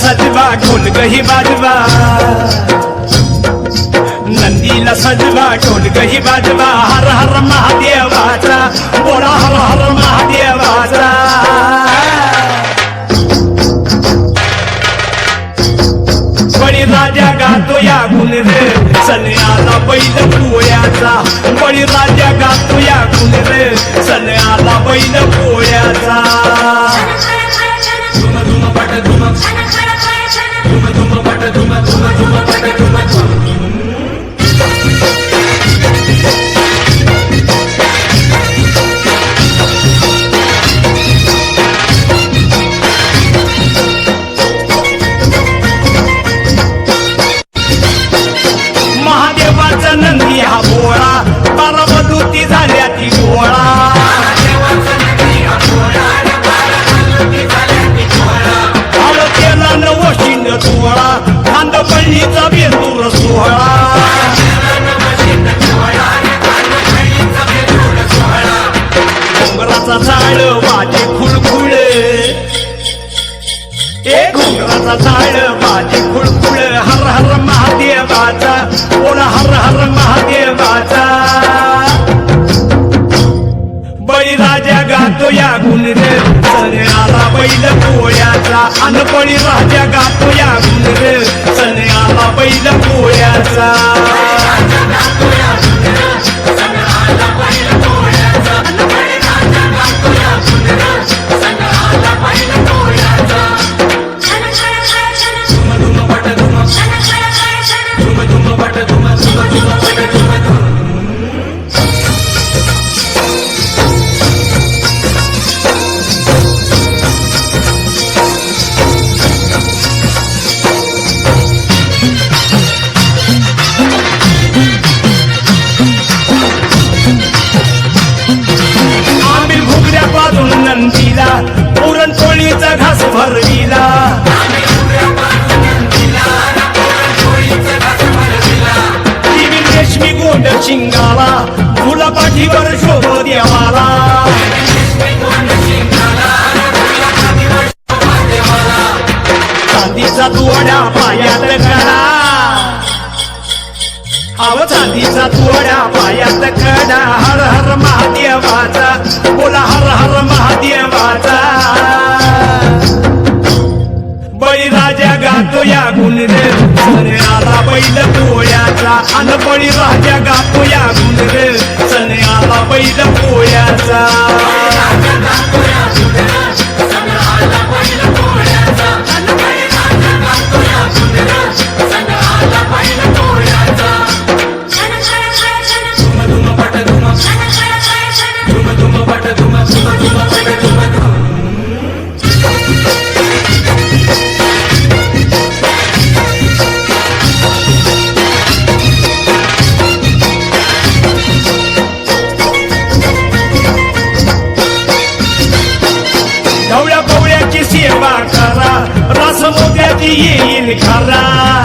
ही बाजवा. नंदीला सजवा ढोलक ही बाजवा. हर हर महादेवाचा बोला हर हर महादेवाचा बळी राजा गातो या गुण रे. सन्याला बैल पोळ्याचा बळी राजा गातो या गुण रे. सन्याला बैल पोळ्याचा ధుమ పట ధుమ ధుమ ధుమ పట ధుమ ధుమ ధుమ పట ధుమ घुंगराचा झाड माझे खुळखुळ. ए घुंगराचा झाड माझे खुळखुळ. हर हर महादेवाचा कोण हर हर महादेवाचा? बळीराजा गातो या गुण रे आला बैल पोळ्याचा अन बळीराजा गातो या गुण रे आला बैल पोळ्याचा नंदीला पुरणपोळीचा घास भरविला. रेशमी गोंड शिंगाला फुला पाठीवर शोभ देवाला. चांदीचा तुवड्या पायात कडा चांदीचा तुवड्या पायात कडा हर हर महादेवाचा बोला हर हर महादेवाचा. बळीराजा गातो या गुणरे सने आला बैल पोळ्याचा. अन बळीराजा गातो या गुणरे सने आला बैल पोळ्याचा. सेवा करा. रस मोत्याची येईल खरा.